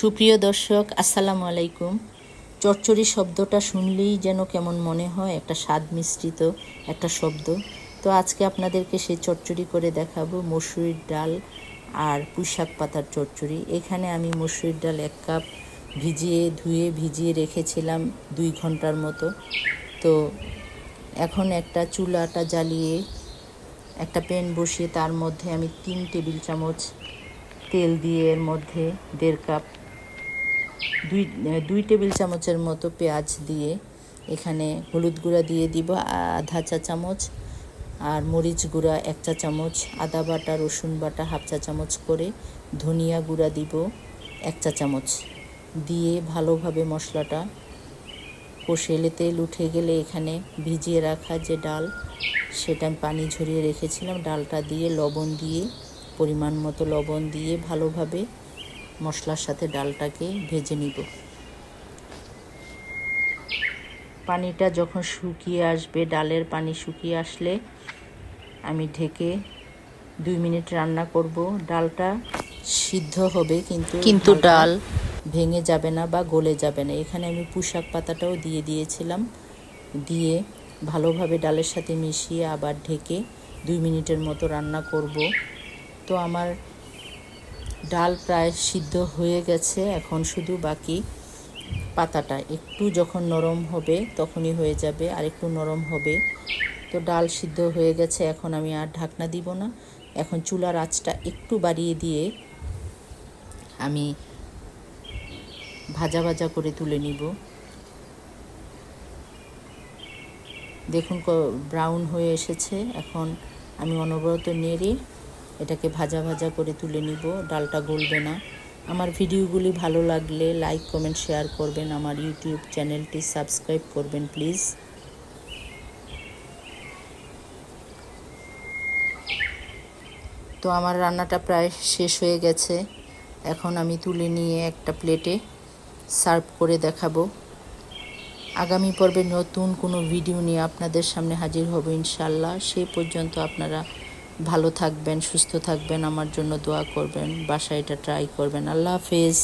সুপ্রিয় দর্শক, আসসালামু আলাইকুম। চচ্চড়ি শব্দটা শুনলেই যেন কেমন মনে হয়, একটা স্বাদ মিশ্রিত একটা শব্দ। তো আজকে আপনাদেরকে সেই চচ্চড়ি করে দেখাবো, মসুরির ডাল আর পুঁইশাক পাতার চচ্চড়ি এখানে আমি মসুরির ডাল এক কাপ ভিজিয়ে, ধুয়ে ভিজিয়ে রেখেছিলাম দুই ঘণ্টার মতো। তো এখন একটা চুলাটা জ্বালিয়ে একটা প্যান বসিয়ে তার মধ্যে আমি তিন টেবিল চামচ তেল দিয়ে এর মধ্যে দেড় কাপ দুই দুই টেবিল চামচের মতো পেঁয়াজ দিয়ে এখানে হলুদ গুঁড়া দিয়ে দিব, আধা চা চামচ, আর মরিচ গুঁড়া এক চা চামচ, আদা বাটা, রসুন বাটা হাফ চা চামচ করে ধনিয়া গুঁড়া দিব এক চা চামচ। দিয়ে ভালোভাবে মশলাটা কষেলে তেল উঠে গেলে এখানে ভিজিয়ে রাখা যে ডাল, সেটা আমি পানি ঝরিয়ে রেখেছিলাম। ডালটা দিয়ে লবণ দিয়ে, পরিমাণ মতো লবণ দিয়ে ভালোভাবে মশলার সাথে ডালটাকে ভেজে নিব। পানিটা যখন শুকিয়ে আসবে ডালের পানি শুকিয়ে আসলে আমি ঢেকে দুই মিনিট রান্না করব। ডালটা সিদ্ধ হবে কিন্তু কিন্তু ডাল ভেঙে যাবে না বা গলে যাবে না। এখানে আমি পুঁশাক পাতাটাও দিয়ে দিয়েছিলাম। দিয়ে ভালোভাবে ডালের সাথে মিশিয়ে আবার ঢেকে দুই মিনিটের মতো রান্না করব। তো আমার ডাল প্রায় সিদ্ধ হয়ে গেছে, এখন শুধু বাকি পাতাটা। একটু যখন নরম হবে তখনই হয়ে যাবে, আর একটু নরম হবে। তো ডাল সিদ্ধ হয়ে গেছে, এখন আমি আর ঢাকনা দিব না। এখন চুলার আঁচটা একটু বাড়িয়ে দিয়ে আমি ভাজা ভাজা করে তুলে নিব। দেখুন ব্রাউন হয়ে এসেছে। এখন আমি অনবরত নেড়ে এটাকে ভাজা ভাজা করে তুলে নিব, ডালটা গলবে না। আমার ভিডিওগুলি ভালো লাগলে লাইক, কমেন্ট, শেয়ার করবেন, আমার ইউটিউব চ্যানেলটি সাবস্ক্রাইব করবেন, প্লিজ। তো আমার রান্নাটা প্রায় শেষ হয়ে গেছে। এখন আমি তুলে নিয়ে একটা প্লেটে সার্ভ করে দেখাবো। আগামী পর্বে নতুন কোনো ভিডিও নিয়ে আপনাদের সামনে হাজির হব ইনশাল্লাহ। সেই পর্যন্ত আপনারা ভালো থাকবেন সুস্থ থাকবেন আমার জন্য দোয়া করবেন বাসায় এটা ট্রাই করবেন। আল্লাহ হাফেজ।